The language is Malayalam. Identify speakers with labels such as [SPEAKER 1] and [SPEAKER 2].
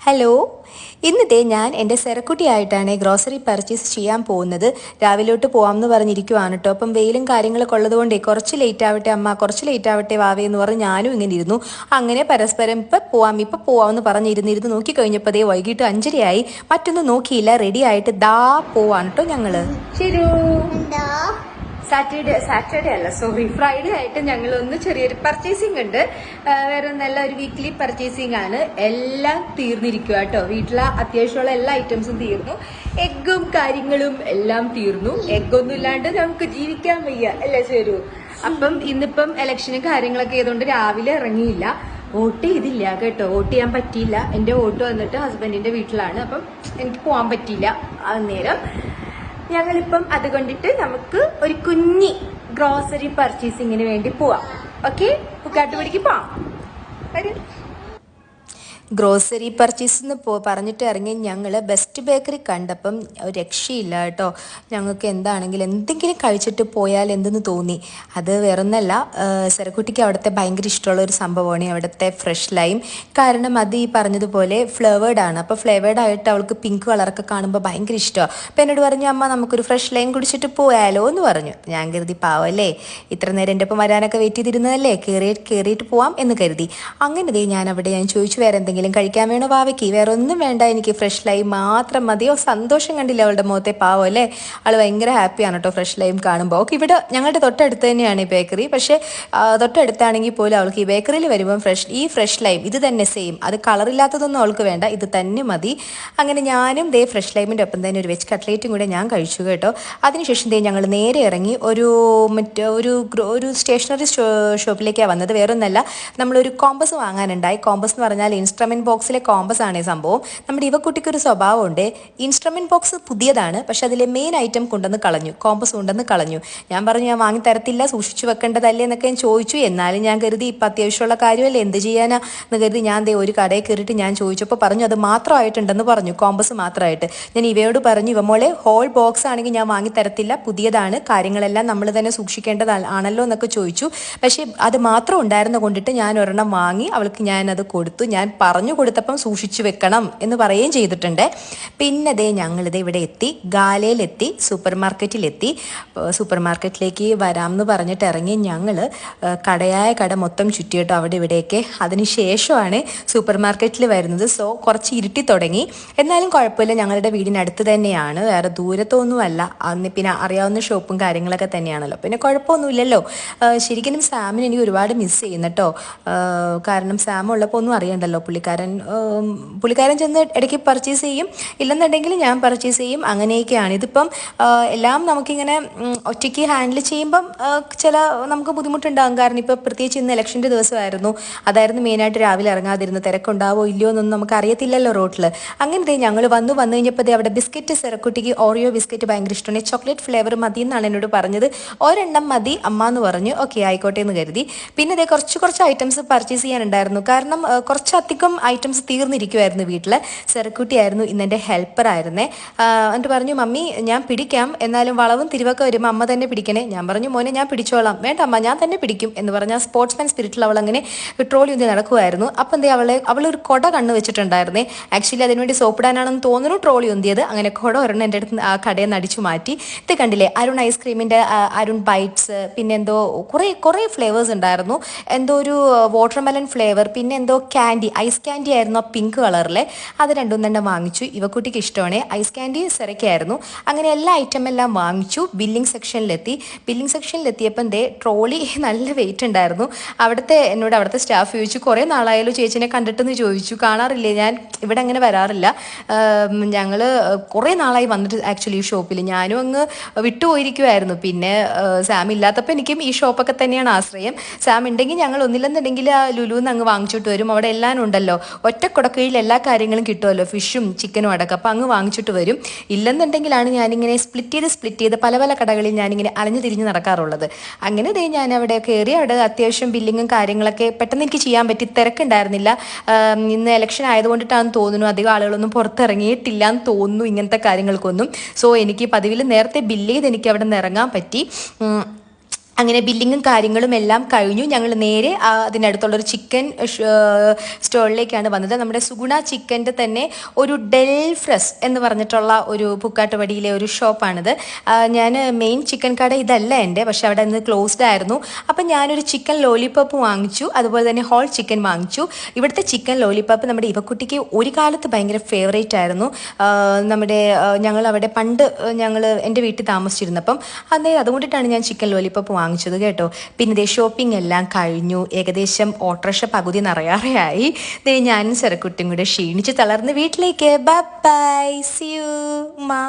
[SPEAKER 1] ഹലോ ഇന്നത്തെ ഞാൻ എന്റെ സെറക്കുട്ടിയായിട്ടാണ് ഗ്രോസറി പർച്ചേസ് ചെയ്യാൻ പോകുന്നത്. രാവിലോട്ട് പോകാമെന്ന് പറഞ്ഞിരിക്കുവാണ് കേട്ടോ അപ്പം വെയിലും കാര്യങ്ങളൊക്കെ ഉള്ളതുകൊണ്ടേ കുറച്ച് ലേറ്റ് ആവട്ടെ അമ്മ കുറച്ച് ലേറ്റ് ആവട്ടെ വാവേ എന്ന് പറഞ്ഞ് ഞാനും ഇങ്ങനെ ഇരുന്നു. അങ്ങനെ പരസ്പരം ഇപ്പം പോവാം ഇപ്പം പോവാമെന്ന് പറഞ്ഞിരുന്നിരുന്ന്. നോക്കി കഴിഞ്ഞപ്പോൾ അതേ വൈകിട്ട് അഞ്ചരയായി. മറ്റൊന്നും നോക്കിയില്ല റെഡി ആയിട്ട് ദാ പോവാണ് കേട്ടോ ഞങ്ങൾ ശരി. സാറ്റർഡേ സാറ്റർഡേ അല്ല സോറി ഫ്രൈഡേ ആയിട്ട് ഞങ്ങൾ ഒന്ന് ചെറിയൊരു പർച്ചേസിംഗ് ഉണ്ട്. വേറെ നല്ല ഒരു വീക്ക്ലി പർച്ചേസിംഗ് ആണ്. എല്ലാം തീർന്നിരിക്കുക കേട്ടോ. വീട്ടിലെ അത്യാവശ്യമുള്ള എല്ലാ ഐറ്റംസും തീർന്നു. എഗ്ഗും കാര്യങ്ങളും എല്ലാം തീർന്നു. എഗ്ഗൊന്നും ഇല്ലാണ്ട് നമുക്ക് ജീവിക്കാൻ വയ്യ അല്ലേ ചേരു? അപ്പം ഇന്നിപ്പം ഇലക്ഷനും കാര്യങ്ങളൊക്കെ ആയതുകൊണ്ട് രാവിലെ ഇറങ്ങിയില്ല. വോട്ട് ചെയ്തില്ല കേട്ടോ. വോട്ട് ചെയ്യാൻ പറ്റിയില്ല. എന്റെ വോട്ട് വന്നിട്ട് ഹസ്ബൻഡിന്റെ വീട്ടിലാണ്. അപ്പം എനിക്ക് പോകാൻ പറ്റിയില്ല അന്നേരം ഞങ്ങളിപ്പം അത് കണ്ടിട്ട് നമുക്ക് ഒരു ഗ്രോസറി പർച്ചേസിങ്ങിന് വേണ്ടി പോവാം. ഓക്കെ പുക്കാട്ടുപടിക്ക് പോവാം. വരൂ. ഗ്രോസറി പർച്ചേസ് എന്ന് പോ പറഞ്ഞിട്ട് ഇറങ്ങി ഞങ്ങൾ ബെസ്റ്റ് ബേക്കറി കണ്ടപ്പം രക്ഷയില്ല കേട്ടോ. ഞങ്ങൾക്ക് എന്താണെങ്കിലും എന്തെങ്കിലും കഴിച്ചിട്ട് പോയാൽ എന്തെന്ന് തോന്നി. അത് വേറൊന്നല്ല സെറക്കുട്ടിക്ക് അവിടുത്തെ ഭയങ്കര ഇഷ്ടമുള്ള ഒരു സംഭവമാണ് അവിടുത്തെ ഫ്രഷ് ലൈം കാരണം അത് ഈ പറഞ്ഞതുപോലെ ഫ്ലേവേർഡ് ആണ്. അപ്പോൾ ഫ്ലേവേർഡ് ആയിട്ട് അവൾക്ക് പിങ്ക് കളറൊക്കെ കാണുമ്പോൾ ഭയങ്കര ഇഷ്ടമാണ് അപ്പോൾ എന്നോട് പറഞ്ഞു അമ്മ നമുക്കൊരു ഫ്രഷ് ലൈം കുടിച്ചിട്ട് പോയാലോ എന്ന് പറഞ്ഞു. ഞാൻ കരുതി പാവല്ലേ ഇത്ര നേരം എന്റെ ഒപ്പം വരാനൊക്കെ വെയിറ്റ് ചെയ്തിരുന്നതല്ലേ? കയറി കയറിയിട്ട് പോവാം എന്ന് കരുതി. അങ്ങനെ ഞാൻ അവിടെ ഞാൻ ചോദിച്ചു വേറെ എന്തെങ്കിലും കഴിക്കാൻ വേണോ പാവയ്ക്ക്? വേറെ ഒന്നും വേണ്ട എനിക്ക് ഫ്രഷ് ലൈം മാത്രം മതിയോ സന്തോഷം കണ്ടില്ല അവളുടെ മുഖത്തെ പാവം അല്ലേ? അവൾ ഭയങ്കര ഹാപ്പിയാണ് കേട്ടോ ഫ്രഷ് ലൈം കാണുമ്പോൾ ഓക്കെ ഇവിടെ ഞങ്ങളുടെ തൊട്ടടുത്ത് തന്നെയാണ് ഈ ബേക്കറി പക്ഷേ തൊട്ടടുത്താണെങ്കിൽ പോലും അവൾക്ക് ഈ ബേക്കറിയിൽ വരുമ്പം ഫ്രഷ് ഈ ഫ്രഷ് ലൈം ഇത് തന്നെ സെയിം അത് കളറില്ലാത്തതൊന്നും അവൾക്ക് വേണ്ട ഇത് തന്നെ മതി. അങ്ങനെ ഞാനും ദേ ഫ്രഷ് ലൈമിന്റെ ഒപ്പം തന്നെ ഒരു വെജ് കട്ട്ലേറ്റും കൂടെ ഞാൻ കഴിച്ചു കേട്ടോ. അതിനുശേഷം ദേ ഞങ്ങൾ നേരെ ഇറങ്ങി ഒരു മറ്റേ ഒരു ഒരു സ്റ്റേഷനറി ഷോപ്പിലേക്കാണ് വന്നത്. വേറൊന്നല്ല നമ്മളൊരു കോമ്പസ് വാങ്ങാനുണ്ടായി. കോമ്പസ് എന്ന് പറഞ്ഞാൽ ഇൻസ്ട്രുമെന്റ് ബോക്സിലെ കോമ്പസ് ആണ് സംഭവം. നമ്മുടെ ഒരു സ്വഭാവമുണ്ട്. ഇൻസ്ട്രുമെന്റ് ബോക്സ് പുതിയതാണ് പക്ഷെ അതിലെ മെയിൻ ഐറ്റം കൊണ്ടുവന്ന് കളഞ്ഞു. കോമ്പസ് കൊണ്ടുവന്ന് കളഞ്ഞു. ഞാൻ പറഞ്ഞു ഞാൻ വാങ്ങി തരത്തില്ല സൂക്ഷിച്ചു വെക്കേണ്ടതല്ലേ എന്നൊക്കെ ഞാൻ ചോദിച്ചു. എന്നാലും ഞാൻ കരുതി ഇപ്പം അത്യാവശ്യമുള്ള കാര്യമല്ലേ എന്ത് ചെയ്യാനാ? എന്ന് കരുതി ഞാൻ ദേ ഒരു കടയിൽ കയറിയിട്ട് ഞാൻ ചോദിച്ചപ്പോൾ പറഞ്ഞു അത് മാത്രമായിട്ടുണ്ടെന്ന് പറഞ്ഞു കോമ്പസ് മാത്രമായിട്ട്. ഞാൻ ഇവയോട് പറഞ്ഞു ഇവ മോളെ ഹോൾ ബോക്സ് ആണെങ്കിൽ ഞാൻ വാങ്ങി തരത്തില്ല പുതിയതാണ് കാര്യങ്ങളെല്ലാം നമ്മൾ തന്നെ സൂക്ഷിക്കേണ്ടത് ആണല്ലോ എന്നൊക്കെ ചോദിച്ചു. പക്ഷേ അത് മാത്രം ഉണ്ടായിരുന്ന കൊണ്ടിട്ട് ഞാൻ ഒരെണ്ണം വാങ്ങി അവൾക്ക് ഞാൻ അത് കൊടുത്തു. ഞാൻ പറഞ്ഞു കൊടുത്തപ്പം സൂക്ഷിച്ചു വെക്കണം എന്ന് പറയുകയും ചെയ്തിട്ടുണ്ട്. പിന്നെ ദേ ഞങ്ങളിത് ഇവിടെ എത്തി ഗാലയിലെത്തി സൂപ്പർ മാർക്കറ്റിലെത്തി സൂപ്പർ മാർക്കറ്റിലേക്ക് വരാം എന്ന് പറഞ്ഞിട്ട് ഇറങ്ങി ഞങ്ങൾ കടയായ കട മൊത്തം ചുറ്റിയിട്ട് അവിടെ ഇവിടെയൊക്കെ. അതിന് ശേഷമാണ് സൂപ്പർ മാർക്കറ്റിൽ വരുന്നത്. സോ കുറച്ച് ഇരുട്ടി തുടങ്ങി. എന്നാലും കുഴപ്പമില്ല ഞങ്ങളുടെ വീടിനടുത്ത് തന്നെയാണ്. വേറെ ദൂരത്തൊന്നുമല്ല. അന്ന് പിന്നെ അറിയാവുന്ന ഷോപ്പും കാര്യങ്ങളൊക്കെ തന്നെയാണല്ലോ. പിന്നെ കുഴപ്പമൊന്നുമില്ലല്ലോ. ശരിക്കും സാമിന് എനിക്ക് ഒരുപാട് മിസ് ചെയ്യുന്നു കേട്ടോ കാരണം സാം ഉള്ളപ്പോൾ ഒന്നും അറിയണ്ടല്ലോ പുള്ളിക്കാരൻ പുള്ളിക്കാരൻ ചെന്ന് ഇടയ്ക്ക് പർച്ചേസ് ചെയ്യും. ഇല്ലെന്നുണ്ടെങ്കിൽ ഞാൻ പർച്ചേസ് ചെയ്യും. അങ്ങനെയൊക്കെയാണ്. ഇതിപ്പം എല്ലാം നമുക്കിങ്ങനെ ഒറ്റയ്ക്ക് ഹാൻഡിൽ ചെയ്യുമ്പം ചില നമുക്ക് ബുദ്ധിമുട്ടുണ്ടാകും. കാരണം ഇപ്പോൾ പ്രത്യേകിച്ച് ഇന്ന് ഇലക്ഷന്റെ ദിവസമായിരുന്നു. അതായിരുന്നു മെയിനായിട്ട് രാവിലെ ഇറങ്ങാതിരുന്നത് തിരക്കുണ്ടാവോ ഇല്ലയോ എന്നൊന്നും നമുക്ക് അറിയത്തില്ലല്ലോ റോട്ടിൽ അങ്ങനത്തെ ഞങ്ങൾ വന്നു. വന്നു കഴിഞ്ഞപ്പോൾ അവിടെ ബിസ്ക്കറ്റ് സെറക്കുട്ടിക്ക് ഓറിയോ ബിസ്ക്കറ്റ് ഭയങ്കര ഇഷ്ടമാണ്. ചോക്ലേറ്റ് ഫ്ലേവർ മതി എന്നാണ് എന്നോട് പറഞ്ഞത്. ഒരെണ്ണം മതി അമ്മ എന്ന് പറഞ്ഞു. ഓക്കെ ആയിക്കോട്ടെ എന്ന് കരുതി. പിന്നെ ദേ കുറച്ച് കുറച്ച് ഐറ്റംസ് പർച്ചേസ് ചെയ്യാനുണ്ടായിരുന്നു. കാരണം ആ, കുറച്ചധികം ഐറ്റംസ് തീർന്നിരിക്കുമായിരുന്നു വീട്ടിൽ ചെറുക്കുട്ടിയായിരുന്നു ഇന്ന് എന്റെ ഹെൽപ്പർ ആയിരുന്നേ. ആ, എന്നിട്ട് പറഞ്ഞു മമ്മി ഞാൻ പിടിക്കാം. എന്നാലും വളവും തിരിവൊക്കെ വരുമ്പോൾ അമ്മ തന്നെ പിടിക്കണേ. ഞാൻ പറഞ്ഞു മോനെ ഞാൻ പിടിച്ചോളാം. വേണ്ട അമ്മ ഞാൻ തന്നെ പിടിക്കും. എന്ന് പറഞ്ഞാൽ സ്പോർട്സ്മാൻ സ്പിരിറ്റിൽ അവൾ അങ്ങനെ ട്രോളി ചെയ്ത് നടക്കുമായിരുന്നു അപ്പം എന്തേ അവളെ അവളൊരു കൊട കണ്ണ് വെച്ചിട്ടുണ്ടായിരുന്നേ. ആക്ച്വലി അതിനുവേണ്ടി സോപ്പിടാനാണെന്ന് തോന്നുന്നു ട്രോളി ചെയ്തത് അങ്ങനെ കൊട ഒരെണ്ണം എന്റെ അടുത്ത് ആ കടയിൽ നിന്ന് അടിച്ചു മാറ്റി. ഇത് കണ്ടില്ലേ അരുൺ ഐസ്ക്രീമിന്റെ അരുൺ ബൈറ്റ്സ് പിന്നെ എന്തോ കുറേ കുറേ ഫ്ലേവേഴ്സ് ഉണ്ടായിരുന്നു. എന്തോ ഒരു വാട്ടർമെലൺ ഫ്ലേവർ പിന്നെ എന്തോ ക്യാൻഡി ഐസ് ക്യാൻഡി ആയിരുന്നു ആ പിങ്ക് കളറിലെ? അത് രണ്ടും തന്നെ വാങ്ങിച്ചു. ഇവക്കുട്ടിക്ക് ഇഷ്ടമാണ്. ഐസ് ക്യാൻഡി സെറയ്ക്കായിരുന്നു അങ്ങനെ എല്ലാ ഐറ്റം എല്ലാം വാങ്ങിച്ചു. ബില്ലിംഗ് സെക്ഷനിലെത്തി ബില്ലിംഗ് സെക്ഷനിലെത്തിയപ്പം ദേ ട്രോളി നല്ല വെയിറ്റ് ഉണ്ടായിരുന്നു. അവിടുത്തെ എന്നോട് അവിടുത്തെ സ്റ്റാഫ് ചോദിച്ചു കുറേ നാളായാലും ചേച്ചിനെ കണ്ടിട്ടെന്ന് ചോദിച്ചു. കാണാറില്ലേ ഞാൻ? ഇവിടെ അങ്ങനെ വരാറില്ല. ഞങ്ങൾ കുറേ നാളായി വന്നിട്ട് ആക്ച്വലി ഈ ഷോപ്പിൽ ഞാനും അങ്ങ് വിട്ടുപോയിരിക്കുമായിരുന്നു പിന്നെ സാം ഇല്ലാത്തപ്പോൾ എനിക്കും ഈ ഷോപ്പൊക്കെ തന്നെയാണ് ആശ്രയം. സാം ഉണ്ടെങ്കിൽ ഞങ്ങൾ ഒന്നില്ലെന്നുണ്ടെങ്കിൽ ആ ലുലുന്ന് അങ്ങ് വാങ്ങിച്ചിട്ട് വരും. അവിടെ എല്ലാം ഉണ്ടല്ലോ ഒറ്റ കുടക്കീഴിൽ എല്ലാ കാര്യങ്ങളും കിട്ടുമല്ലോ? ഫിഷും ചിക്കനും അടക്കം. അപ്പോൾ അങ്ങ് വാങ്ങിച്ചിട്ട് വരും. ഇല്ലെന്നുണ്ടെങ്കിലാണ് ഞാനിങ്ങനെ സ്പ്ലിറ്റ് ചെയ്ത് സ്പ്ലിറ്റ് ചെയ്ത് പല പല കടകളിൽ ഞാനിങ്ങനെ അലഞ്ഞു തിരിഞ്ഞ് നടക്കാറുള്ളത്. അങ്ങനെ ദേ ഞാൻ അവിടെ കയറി അവിടെ അത്യാവശ്യം ബില്ലിങ്ങും കാര്യങ്ങളൊക്കെ പെട്ടെന്ന് എനിക്ക് ചെയ്യാൻ പറ്റി. തിരക്കുണ്ടായിരുന്നില്ല. ഇന്ന് ഇലക്ഷൻ ആയതുകൊണ്ടിട്ടാണെന്ന് തോന്നുന്നു. അധികം ആളുകളൊന്നും പുറത്തിറങ്ങിയിട്ടില്ല എന്ന് തോന്നുന്നു ഇങ്ങനത്തെ കാര്യങ്ങൾക്കൊന്നും. സോ എനിക്ക് പതിവിൽ നേരത്തെ ബില്ല് ചെയ്ത് എനിക്ക് അവിടെ നിന്ന് ഇറങ്ങാൻ പറ്റി അങ്ങനെ ബില്ലിങ്ങും കാര്യങ്ങളും എല്ലാം കഴിഞ്ഞു. ഞങ്ങൾ നേരെ അതിനടുത്തുള്ളൊരു ചിക്കൻ സ്റ്റോളിലേക്കാണ് വന്നത്. നമ്മുടെ സുഗുണ ചിക്കന്റെ തന്നെ ഒരു ഡെൽഫ്രസ് എന്ന് പറഞ്ഞിട്ടുള്ള ഒരു പൂക്കാട്ടുവടിയിലെ ഒരു ഷോപ്പാണിത്. ഞാൻ മെയിൻ ചിക്കൻ കട ഇതല്ല എന്റെ പക്ഷെ അവിടെ ഇന്ന് ക്ലോസ്ഡ് ആയിരുന്നു. അപ്പം ഞാനൊരു ചിക്കൻ ലോലിപോപ്പ് വാങ്ങിച്ചു അതുപോലെ തന്നെ ഹോൾ ചിക്കൻ വാങ്ങിച്ചു. ഇവിടുത്തെ ചിക്കൻ ലോലിപോപ്പ് നമ്മുടെ ഇവക്കുട്ടിക്ക് ഒരു കാലത്ത് ഭയങ്കര ഫേവറേറ്റ് ആയിരുന്നു. നമ്മുടെ ഞങ്ങൾ അവിടെ പണ്ട് ഞങ്ങൾ എന്റെ വീട്ടിൽ താമസിച്ചിരുന്നപ്പം അന്നേരം അതുകൊണ്ടിട്ടാണ് ഞാൻ ചിക്കൻ ലോലിപോപ്പ് വാങ്ങിച്ചത് കേട്ടോ. പിന്നെ ദേ ഷോപ്പിംഗ് എല്ലാം കഴിഞ്ഞു. ഏകദേശം ഓട്ടോറിക്ഷ പകുതി നിറയാറെയായി ദേ ഞാനും ചെറുക്കുട്ടിയും കൂടെ ക്ഷീണിച്ച് തളർന്ന് വീട്ടിലേക്ക്. ബൈ സി യു മാ